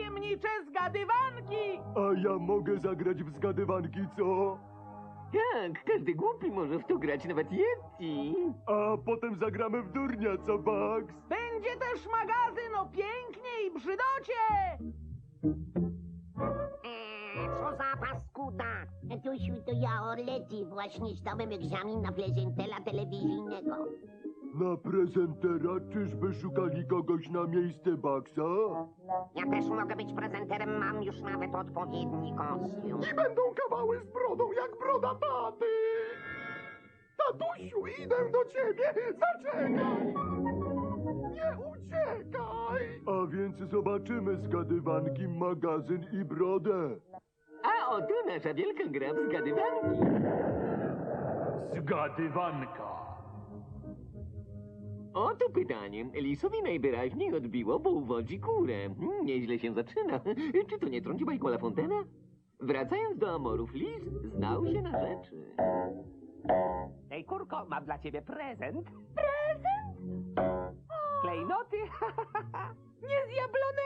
tajemnicze zgadywanki! A ja mogę zagrać w zgadywanki, co? Tak, każdy głupi może w to grać, nawet Yeti. A potem zagramy w durnia, co, Bugs? Będzie też magazyn o pięknie i brzydocie! Eee, co za paskuda! Tusiu, to ja Orlety właśnie zdałem egzamin na prezentera telewizyjnego. Na prezentera czyżby szukali kogoś na miejsce Bugsa? Ja też mogę być prezenterem, mam już nawet odpowiedni kostium. I będą kawały z brodą jak broda taty! Tatusiu, idę do ciebie! Zaczekaj! Nie uciekaj! A więc zobaczymy zgadywanki, magazyn i brodę. A oto nasza wielka gra w zgadywanki. Zgadywanka. Oto pytanie. Lisowi najwyraźniej odbiło, bo uwodzi kurę. Hmm, nieźle się zaczyna. Czy to nie trąci bajku La Fontena? Wracając do Amorów, Lis znał się na rzeczy. Ej, kurko, mam dla ciebie prezent. Prezent? Klejnoty? Nie z Jabloneksu?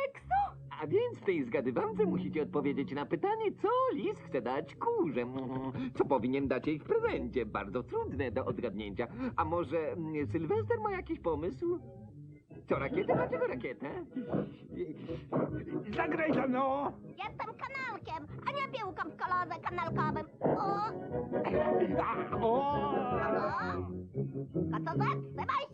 A więc w tej zgadywance musicie odpowiedzieć na pytanie, co lis chce dać kurze. Mm, Co powinien dać jej w prezencie? Bardzo trudne do odgadnięcia. A może mm, Sylwester ma jakiś pomysł? Co, rakietę? Dlaczego rakietę? Zagraj za mną. Jestem kanalkiem, a nie piłką w kolorze kanalkowym. O! A, o! O! Trzymaj się!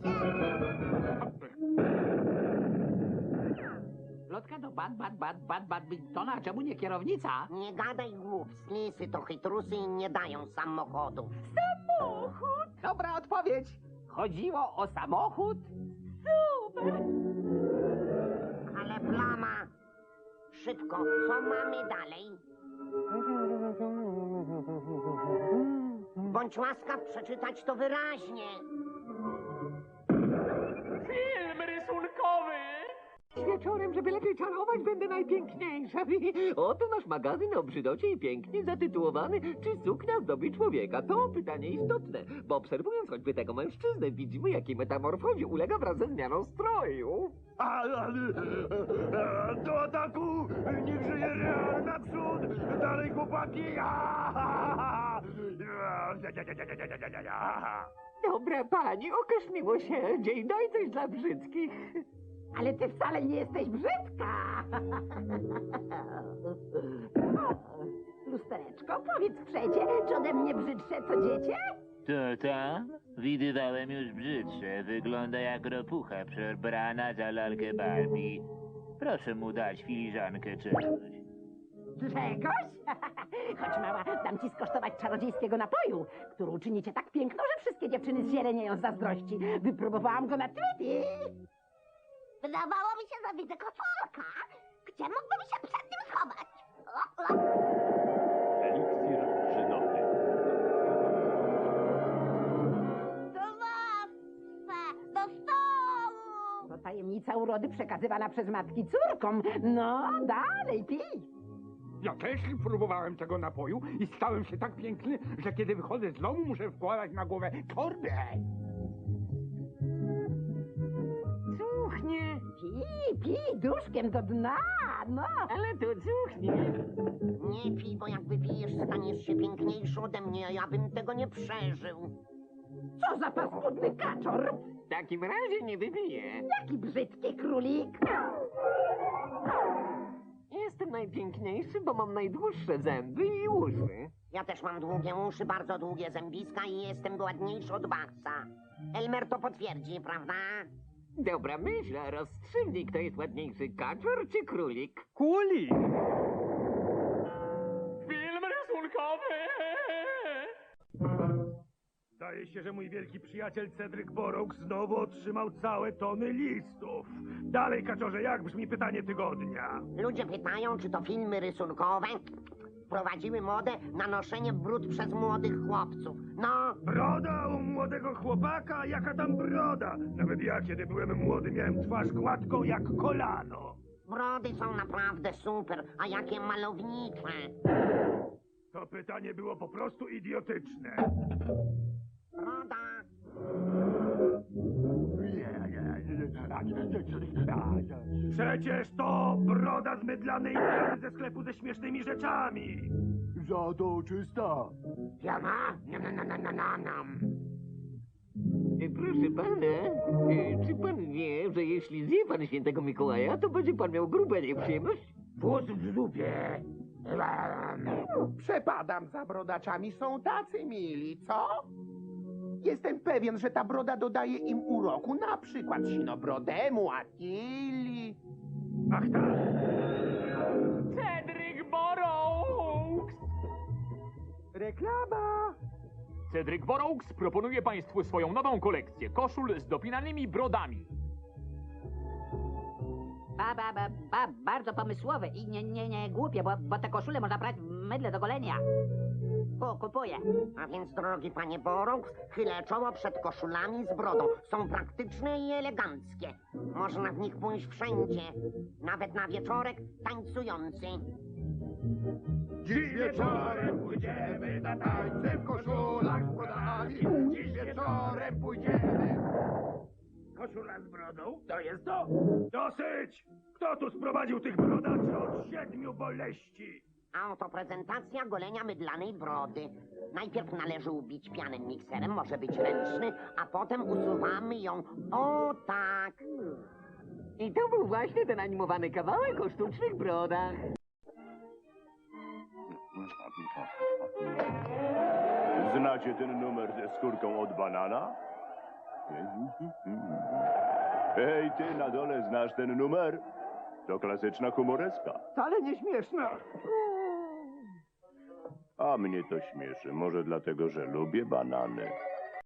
Bad, bad, bad, bad, badmintona, a czemu nie kierownica? Nie gadaj głupstw, lisy to chytrusy i nie dają samochodów. Samochód? Dobra odpowiedź. Chodziło o samochód? Super! Ale plama! Szybko, co mamy dalej? Bądź łaskaw przeczytać to wyraźnie. Wieczorem, żeby lepiej czarować, będę najpiękniejsza. Oto nasz magazyn o brzydocie i pięknie zatytułowany Czy suknia zdobi człowieka? To pytanie istotne, bo obserwując choćby tego mężczyznę, widzimy, jakiej metamorfozie ulega wraz ze zmianą stroju. Ale, do ataku! Niech żyje Real naprzód! Dalej chłopaki! Dobra pani, okaż miłosierdzie i daj coś dla brzydkich. Ale ty wcale nie jesteś brzydka! Lustereczko, powiedz przecie, czy ode mnie brzydsze co dziecię? To tam? Widywałem już brzydsze. Wygląda jak ropucha przebrana za lalkę Barbie. Proszę mu dać filiżankę czegoś. Czegoś? Chodź mała, dam ci skosztować czarodziejskiego napoju, który uczyni cię tak piękną, że wszystkie dziewczyny zzielenieją z zazdrości. Wypróbowałam go na Tweety. Wydawało mi się, że widzę koszulka. Gdzie mógłbym się przed nim schować? O, o. Eliksir brzydoty. Do was! Do stołu! To tajemnica urody przekazywana przez matki córkom. No, dalej, pij. Ja też próbowałem tego napoju i stałem się tak piękny, że kiedy wychodzę z domu, muszę wkładać na głowę torbę. Duszkiem do dna, no. ale to cuchnie. Nie pij, bo jak wypijesz, staniesz się piękniejszy ode mnie, a ja bym tego nie przeżył. Co za paskudny kaczor. W takim razie nie wypiję. Jaki brzydki królik. Jestem najpiękniejszy, bo mam najdłuższe zęby i uszy. Ja też mam długie uszy, bardzo długie zębiska i jestem ładniejszy od Baxa. Elmer to potwierdzi, prawda? Dobra myśl, a rozstrzygnij, kto jest ładniejszy, kaczor czy królik. Kuli! Film rysunkowy! Zdaje się, że mój wielki przyjaciel Cedric Borok znowu otrzymał całe tony listów. Dalej, kaczorze, jak brzmi pytanie tygodnia? Ludzie pytają, czy to filmy rysunkowe wprowadziły modę na noszenie brud przez młodych chłopców. No, Broda u młodego chłopaka? Jaka tam broda? Nawet ja, kiedy byłem młody, miałem twarz gładką jak kolano. brody są naprawdę super, a jakie malownicze. To pytanie było po prostu idiotyczne. Broda, Przecież to broda z mydlanej ze sklepu ze śmiesznymi rzeczami. Za to czysta. Piana? Nam, nam, nam, nam, nam, nam. E, Proszę pana, e, czy pan wie, że jeśli zje pan świętego Mikołaja, to będzie pan miał grube nieprzyjemności? Włos w zupie. Przepadam za brodaczami, są tacy mili, co? Jestem pewien, że ta broda dodaje im uroku, na przykład sinobrodemu, Atili. Ach tak. Cedric Borrows! Reklama! Cedric Borrows proponuje Państwu swoją nową kolekcję koszul z dopinanymi brodami. Ba, ba, ba, ba, bardzo pomysłowe i nie, nie, nie głupie, bo, bo te koszule można brać w mydle do golenia. O, kupuję. A więc, drogi panie Borąg, chylę czoło przed koszulami z brodą. Są praktyczne i eleganckie. Można w nich pójść wszędzie. Nawet na wieczorek tańcujący. Dziś wieczorem pójdziemy na tańce w koszulach z brodami. Dziś wieczorem pójdziemy. Koszula z brodą? To jest to? Dosyć! Kto tu sprowadził tych brodaczy od siedmiu boleści? A oto prezentacja golenia mydlanej brody. Najpierw należy ubić pianem mikserem, może być ręczny, a potem usuwamy ją. O tak! I to był właśnie ten animowany kawałek o sztucznych brodach. Znacie ten numer ze skórką od banana? Hej, ty na dole znasz ten numer? To klasyczna humoreska. Wcale nie śmieszne. A mnie to śmieszy. Może dlatego, że lubię banany.